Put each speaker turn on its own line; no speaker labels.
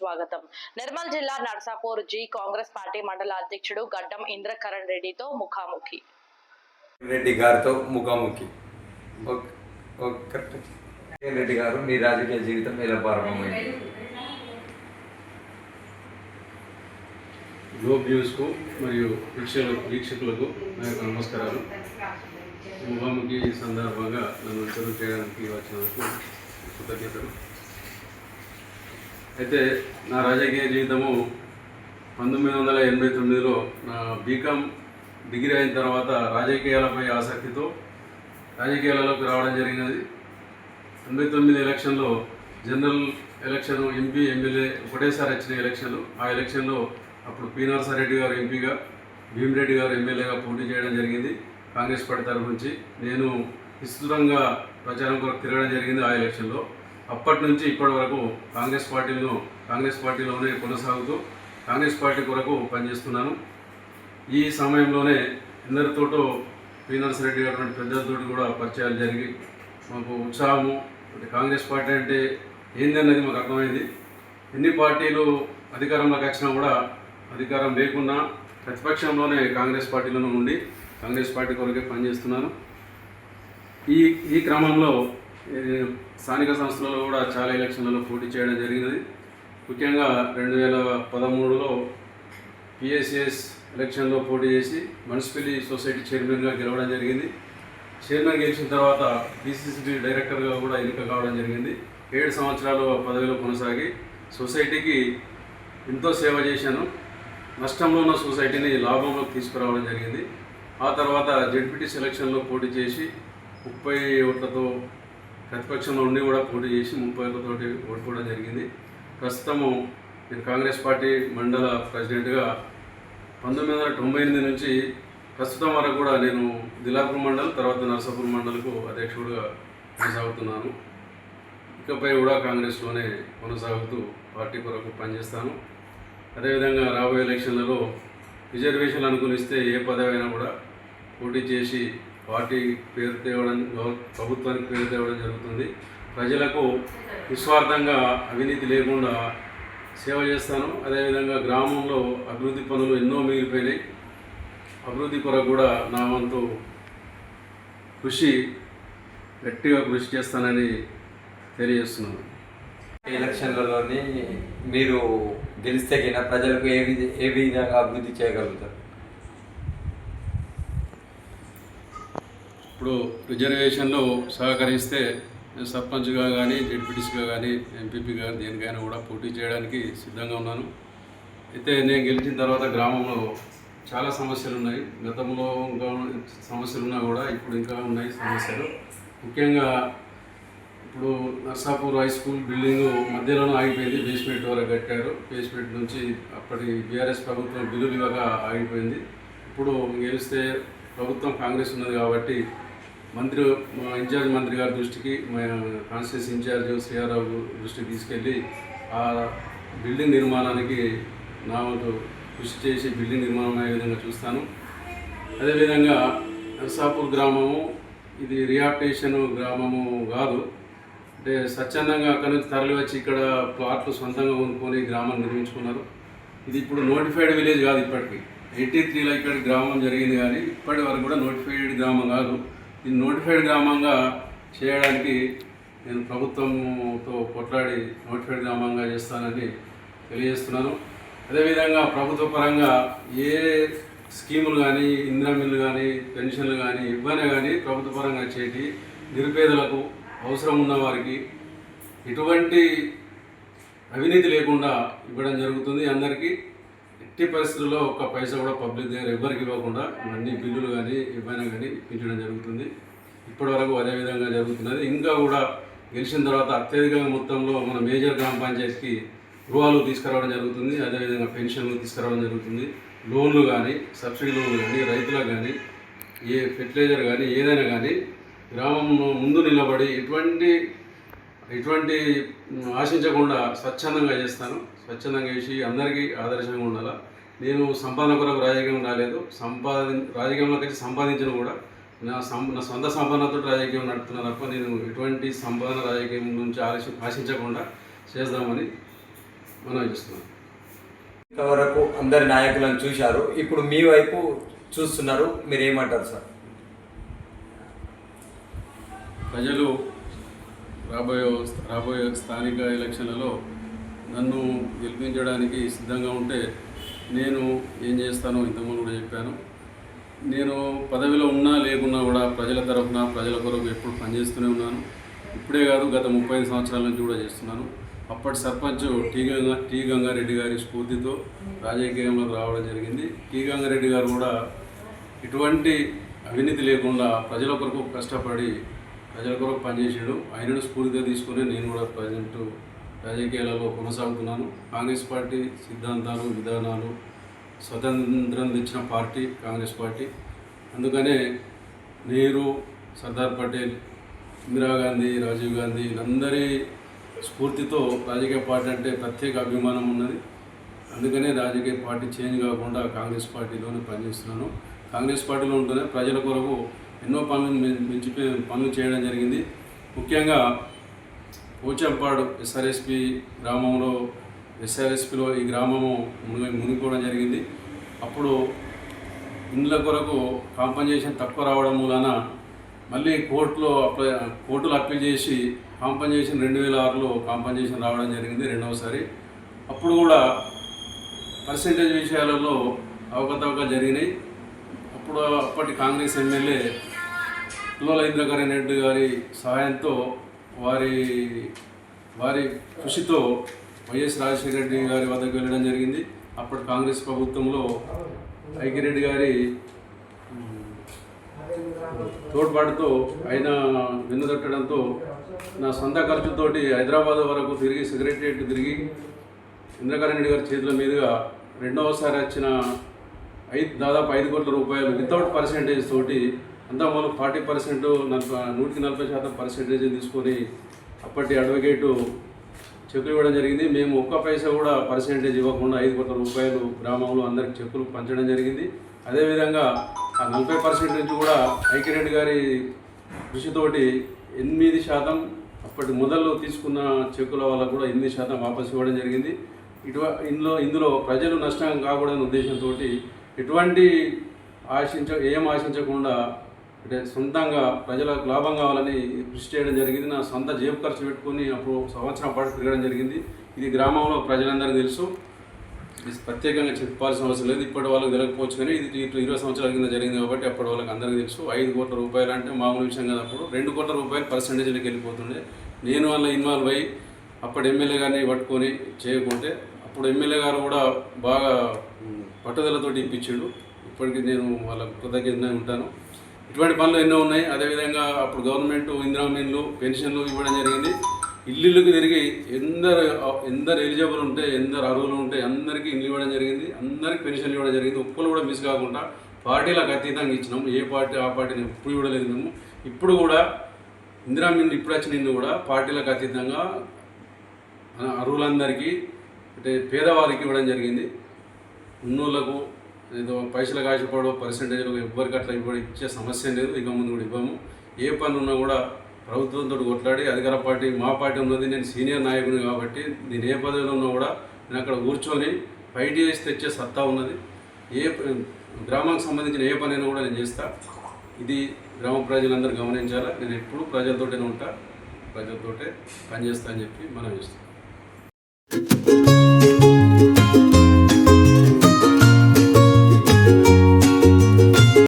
స్వాగతం. నిర్మల్ జిల్లా Narsapur G Congress party మండల అధ్యక్షుడు గడ్డం ఇంద్రకరణ్ రెడ్డితో ముఖాముఖి.
రెడ్డి గారితో ముఖాముఖి. రెడ్డి గారు మీ రాజకీయ జీవితం ఎలా ప్రారంభమైంది?
గ్లోబ్ న్యూస్కు మరియు వీక్షకులకు వీక్షకులకు నా యొక్క నమస్కారాలు. ముఖాముఖి సందర్భంగా నన్ను ఇంటర్వ్యూ చేయడానికి వచ్చినందుకు కృతజ్ఞతలు. అయితే నా రాజకీయ జీవితము పంతొమ్మిది వందల ఎనభై తొమ్మిదిలో నా బీకామ్ డిగ్రీ అయిన తర్వాత రాజకీయాలపై ఆసక్తితో రాజకీయాలలోకి రావడం జరిగినది. తొంభై తొమ్మిది ఎలక్షన్లో జనరల్ ఎలక్షన్ ఎంపీ ఎమ్మెల్యే ఒకటేసారి వచ్చిన ఎలక్షన్లు. ఆ ఎలక్షన్లో అప్పుడు పి నరసారెడ్డి గారు ఎంపీగా భీమిరెడ్డి గారు ఎమ్మెల్యేగా పోటీ చేయడం జరిగింది కాంగ్రెస్ పార్టీ తరఫు నుంచి. నేను విస్తృతంగా ప్రచారం కొరకు తిరగడం జరిగింది ఆ ఎలక్షన్లో. అప్పటి నుంచి ఇప్పటి వరకు కాంగ్రెస్ పార్టీలో కాంగ్రెస్ పార్టీలోనే కొనసాగుతూ కాంగ్రెస్ పార్టీ కొరకు పనిచేస్తున్నాను. ఈ సమయంలోనే ఎందరితోటో పి రెడ్డి గారు పెద్దలతో పెద్దలతోటి కూడా పరిచయాలు జరిగి మాకు ఉత్సాహము అంటే కాంగ్రెస్ పార్టీ అంటే ఏంది అన్నది మాకు అర్థమైంది. ఎన్ని పార్టీలు అధికారంలోకి వచ్చినా కూడా అధికారం లేకున్నా ప్రతిపక్షంలోనే కాంగ్రెస్ పార్టీలోనే ఉండి కాంగ్రెస్ పార్టీ కొరకే పనిచేస్తున్నాను. ఈ ఈ క్రమంలో స్థానిక సంస్థలలో కూడా చాలా ఎలక్షన్లలో పోటీ చేయడం జరిగినది. ముఖ్యంగా రెండు వేల పదమూడులో పిఎస్ఎస్ ఎలక్షన్లో పోటీ చేసి మున్సిపల్ సొసైటీ చైర్మన్గా గెలవడం జరిగింది. చైర్మన్ గెలిచిన తర్వాత బీసీసీబీ డైరెక్టర్గా కూడా ఎన్నిక కావడం జరిగింది. ఏడు సంవత్సరాలు పదవిలో కొనసాగి సొసైటీకి ఎంతో సేవ చేశాను. నష్టంలో ఉన్న సొసైటీని లాభంలోకి తీసుకురావడం జరిగింది. ఆ తర్వాత జడ్పీటీ సెలక్షన్లో పోటీ చేసి ముప్పై ఓట్లతో ప్రతిపక్షంలో ఉండి కూడా పోటీ చేసి ముప్పై ఓట్లతోటి ఓడిపోవడం జరిగింది. ప్రస్తుతము నేను కాంగ్రెస్ పార్టీ మండల ప్రెసిడెంట్గా పంతొమ్మిది వందల తొంభై ఎనిమిది నుంచి ప్రస్తుతం వరకు కూడా నేను దిలాపూర్ మండల్ తర్వాత నరసాపూర్ మండలకు అధ్యక్షుడిగా కొనసాగుతున్నాను. ఇకపై కూడా కాంగ్రెస్లోనే కొనసాగుతూ పార్టీ కొరకు పనిచేస్తాను. అదేవిధంగా రాబోయే ఎలక్షన్లలో రిజర్వేషన్లు అనుకునిస్తే ఏ పదవి అయినా కూడా పోటీ చేసి పార్టీ పేరు తేవడం ప్రభుత్వానికి పేరు తేవడం జరుగుతుంది. ప్రజలకు నిస్వార్థంగా అవినీతి లేకుండా సేవ చేస్తాను. అదేవిధంగా గ్రామంలో అభివృద్ధి పనులు ఎన్నో మిగిలిపోయినాయి. అభివృద్ధి కొరకు కూడా నా వంతు కృషి గట్టిగా కృషి చేస్తానని తెలియజేస్తున్నాను.
ఎలక్షన్లలోని మీరు గెలిస్తే గిన ప్రజలకు ఏ ఏ విధంగా అభివృద్ధి చేయగలుగుతారు?
ఇప్పుడు రిజర్వేషన్లో సహకరిస్తే సర్పంచ్గా కానీ జడ్పీటీసీగా కానీ ఎంపీపీగా దేనికైనా కూడా పోటీ చేయడానికి సిద్ధంగా ఉన్నాను. అయితే నేను గెలిచిన తర్వాత గ్రామంలో చాలా సమస్యలు ఉన్నాయి. గతంలో ఇంకా సమస్యలు ఉన్నా కూడా ఇప్పుడు ఇంకా ఉన్నాయి సమస్యలు. ముఖ్యంగా ఇప్పుడు నర్సాపూర్ హై స్కూల్ బిల్డింగ్ మధ్యలోనే ఆగిపోయింది. బేస్మెంట్ వరకు కట్టారు. బేస్మెంట్ నుంచి అప్పటి బీఆర్ఎస్ ప్రభుత్వం బిల్లులు ఇవ్వక ఆగిపోయింది. ఇప్పుడు గెలిస్తే ప్రభుత్వం కాంగ్రెస్ ఉన్నది కాబట్టి మంత్రి మా ఇన్ఛార్జ్ మంత్రి గారి దృష్టికి మా కాన్స్టిట్యూన్స్ ఇన్ఛార్జ్ శ్రీఆరావు దృష్టికి తీసుకెళ్ళి ఆ బిల్డింగ్ నిర్మాణానికి నా వంతు కృషి చేసి బిల్డింగ్ నిర్మాణం అయ్యే విధంగా చూస్తాను. అదేవిధంగా నర్సాపూర్ గ్రామము ఇది రిహాబిటేషన్ గ్రామము కాదు. అంటే స్వచ్ఛందంగా అక్కడి నుంచి తరలి వచ్చి ఇక్కడ ప్లాట్లు సొంతంగా కొనుక్కొని గ్రామం నిర్మించుకున్నారు. ఇది ఇప్పుడు నోటిఫైడ్ విలేజ్ కాదు ఇప్పటికి. ఎయిటీ త్రీలో ఇక్కడ గ్రామం జరిగింది కానీ ఇప్పటి వరకు కూడా నోటిఫైడ్ గ్రామం కాదు. ఇది నోటిఫైడ్ గ్రామంగా చేయడానికి నేను ప్రభుత్వంతో కొట్లాడి నోటిఫైడ్ గ్రామంగా చేస్తానని తెలియజేస్తున్నాను. అదేవిధంగా ప్రభుత్వ పరంగా ఏ స్కీములు కానీ ఇందిరా మిల్లు కానీ పెన్షన్లు కానీ ఇవ్వనే కానీ ప్రభుత్వ పరంగా చేటి నిరుపేదలకు అవసరం ఉన్న వారికి ఎటువంటి అవినీతి లేకుండా ఇవ్వడం జరుగుతుంది అందరికీ. ఎట్టి పరిస్థితుల్లో ఒక్క పైసా కూడా పబ్లిక్ దగ్గర ఎవరికి ఇవ్వకుండా అన్ని బిల్లులు కానీ ఏమైనా కానీ ఇప్పించడం జరుగుతుంది. ఇప్పటి వరకు అదే విధంగా జరుగుతున్నది. ఇంకా కూడా గెలిచిన తర్వాత అత్యధిక మొత్తంలో మన మేజర్ గ్రామ పంచాయతీకి గృహాలు తీసుకురావడం జరుగుతుంది. అదేవిధంగా పెన్షన్లు తీసుకురావడం జరుగుతుంది. లోన్లు కానీ సబ్సిడీ లోన్లు కానీ రైతులకు కానీ ఏ ఫెర్టిలైజర్ కానీ ఏదైనా కానీ గ్రామంలో ముందు నిలబడి ఎటువంటి ఎటువంటి ఆశించకుండా స్వచ్ఛందంగా చేస్తాను. స్వచ్ఛందంగా చేసి అందరికీ ఆదర్శంగా ఉండాలా. నేను సంపాదన కొరకు రాజకీయం రాలేదు. సంపాది రాజకీయంలోకి వచ్చి సంపాదించిన కూడా. నా సం నా సొంత సంపాదనతో రాజకీయం నడుపుతున్నా తప్ప నేను ఎటువంటి సంపాదన రాజకీయం నుంచి ఆలోచి ఆశించకుండా చేద్దామని మనం చేస్తున్నాం
ఇంతవరకు అందరి నాయకులను చూశారు. ఇప్పుడు మీ వైపు చూస్తున్నారు. మీరు ఏమంటారు సార్?
ప్రజలు రాబోయే రాబోయే స్థానిక ఎలక్షన్లలో నన్ను గెలిపించడానికి సిద్ధంగా ఉంటే నేను ఏం చేస్తానో ఇంతకుముందు కూడా చెప్పాను. నేను పదవిలో ఉన్నా లేకున్నా కూడా ప్రజల తరఫున ప్రజల కొరకు ఎప్పుడు పనిచేస్తూనే ఉన్నాను. ఇప్పుడే కాదు గత ముప్పై సంవత్సరాల నుంచి కూడా చేస్తున్నాను. అప్పటి సర్పంచ్ టీ గంగా టీ గంగారెడ్డి గారి స్ఫూర్తితో రాజకీయంలోకి రావడం జరిగింది. టీ గంగారెడ్డి గారు కూడా ఎటువంటి అవినీతి లేకుండా ప్రజల కొరకు కష్టపడి ప్రజల కొరకు పనిచేసాడు ఆయనను స్ఫూర్తిగా తీసుకుని నేను కూడా ప్రజెంట్ రాజకీయాలలో కొనసాగుతున్నాను. కాంగ్రెస్ పార్టీ సిద్ధాంతాలు విధానాలు స్వతంత్రం తెచ్చిన పార్టీ కాంగ్రెస్ పార్టీ. అందుకనే నెహ్రూ సర్దార్ పటేల్ ఇందిరాగాంధీ రాజీవ్ గాంధీ వీళ్ళందరి స్ఫూర్తితో రాజకీయ పార్టీ అంటే ప్రత్యేక అభిమానం ఉన్నది. అందుకనే రాజకీయ పార్టీ చేంజ్ కాకుండా కాంగ్రెస్ పార్టీలోనే పనిచేస్తున్నాను. కాంగ్రెస్ పార్టీలో ఉంటేనే ప్రజల కొరకు ఎన్నో పనులు మి- పనులు చేయడం జరిగింది. ముఖ్యంగా పోచంపాడు ఎస్ఆర్ఎస్పి గ్రామంలో ఎస్ఆర్ఎస్పిలో ఈ గ్రామము మునిగి మునిగిపోవడం జరిగింది. అప్పుడు ఇండ్ల కొరకు కాంపన్సేషన్ తక్కువ రావడం మూలన మళ్ళీ కోర్టులో అప్లై కోర్టులో అప్పీల్ చేసి కాంపన్సేషన్ రెండు వేల ఆరులో కాంపన్సేషన్ రావడం జరిగింది రెండవసారి. అప్పుడు కూడా పర్సంటేజ్ విషయాలలో అవకతవక జరిగినాయి. అప్పుడు అప్పటి కాంగ్రెస్ ఎమ్మెల్యే పుల్లల ఇంద్రకరణ్ రెడ్డి గారి సహాయంతో వారి వారి కృషితో వైఎస్ రాజశేఖర రెడ్డి గారి వద్దకు వెళ్ళడం జరిగింది. అప్పటి కాంగ్రెస్ ప్రభుత్వంలో ఐకిరెడ్డి గారి తోడ్పాటుతో ఆయన వెన్నుదట్టడంతో నా సొంత ఖర్చుతోటి హైదరాబాద్ వరకు తిరిగి సెక్రటరియట్ తిరిగి ఇంద్రకరణ్ రెడ్డి గారి చేతుల మీదుగా రెండవసారి వచ్చిన ఐదు దాదాపు ఐదు కోట్ల రూపాయలు వితౌట్ పర్సెంటేజ్ తోటి అంతా మనం ఫార్టీ పర్సెంట్ నలభై నూటికి నలభై శాతం పర్సెంటేజ్ తీసుకొని అప్పటి అడ్వకేటు చెక్కులు ఇవ్వడం జరిగింది. మేము ఒక్క పైసా కూడా పర్సెంటేజ్ ఇవ్వకుండా ఐదు కోట్ల రూపాయలు గ్రామంలో అందరికి చెక్కులు పంచడం జరిగింది. అదేవిధంగా ఆ నలభై పర్సెంట్ నుంచి కూడా ఐకిరెడ్డి గారి కృషితోటి ఎనిమిది శాతం అప్పటి మొదల్లో తీసుకున్న చెక్కుల వల్ల కూడా ఎనిమిది శాతం వాపసు ఇవ్వడం జరిగింది. ఇటువ ఇందులో ఇందులో ప్రజలు నష్టం కాకూడదనే ఉద్దేశంతో ఎటువంటి ఆశించ ఏం ఆశించకుండా అంటే సొంతంగా ప్రజలకు లాభం కావాలని కృషి చేయడం జరిగింది. నా సొంత జేబు ఖర్చు పెట్టుకొని అప్పుడు సంవత్సరం పాటు తిరగడం జరిగింది. ఇది గ్రామంలో ప్రజలందరికీ తెలుసు. ఇది ప్రత్యేకంగా చెప్పాల్సిన అవసరం లేదు. ఇప్పటి వాళ్ళకి తెలియకపోవచ్చు కానీ ఇది ఇరవై సంవత్సరాల కింద జరిగింది కాబట్టి అప్పటి వాళ్ళకి అందరికీ తెలుసు. ఐదు కోట్ల రూపాయలు అంటే మామూలు విషయం కదా అప్పుడు. రెండు కోట్ల రూపాయలు పర్సంటేజ్కి వెళ్ళిపోతుండే. నేను వాళ్ళ ఇన్వాల్వ్ అయ్యి అప్పటి ఎమ్మెల్యే గారిని పట్టుకొని చేయకుంటే అప్పుడు ఎమ్మెల్యే గారు కూడా బాగా పట్టుదలతోటి ఇప్పించాడు. ఇప్పటికీ నేను వాళ్ళ కృతజ్ఞతగా ఉంటాను. ఇటువంటి పనులు ఎన్నో ఉన్నాయి. అదేవిధంగా అప్పుడు గవర్నమెంట్ ఇందిరామీన్లు పెన్షన్లు ఇవ్వడం జరిగింది. ఇల్లులకు తిరిగి ఎందరు ఎందరు ఎలిజిబుల్ ఉంటే ఎందరు అర్హులు ఉంటే అందరికీ ఇల్లు ఇవ్వడం జరిగింది. అందరికీ పెన్షన్లు ఇవ్వడం జరిగింది. ఒక్కరు కూడా మిస్ కాకుండా పార్టీలకు అతీతంగా ఇచ్చినాము ఏ పార్టీ ఆ పార్టీని ఎప్పుడు ఇవ్వలేదు మేము. ఇప్పుడు కూడా ఇందిరామీన్లు ఇప్పుడు వచ్చిన ఇల్లు కూడా పార్టీలకు అతీతంగా మన అర్హులందరికీ అంటే పేదవారికి ఇవ్వడం జరిగింది. ఉన్నోళ్ళకు ఏదో పైసలు కాసిపోవడం పర్సంటేజ్లు ఎవ్వరికి అట్లా ఇవ్వడం ఇచ్చే సమస్య లేదు. ఇక ముందు కూడా ఇవ్వము. ఏ పని ఉన్నా కూడా ప్రభుత్వంతో కొట్లాడి అధికార పార్టీ మా పార్టీ ఉన్నది నేను సీనియర్ నాయకుని కాబట్టి నేను ఏ పదవిలో ఉన్నా కూడా నేను అక్కడ కూర్చొని ఫైట్ చేసి తెచ్చే సత్తా ఉన్నది. ఏ గ్రామానికి సంబంధించిన ఏ పనైనా కూడా నేను చేస్తా. ఇది గ్రామ ప్రజలందరూ గమనించాలా? నేను ఎప్పుడూ ప్రజలతోటే ఉంటా. ప్రజలతోటే పనిచేస్తా అని చెప్పి మనం చేస్తాం.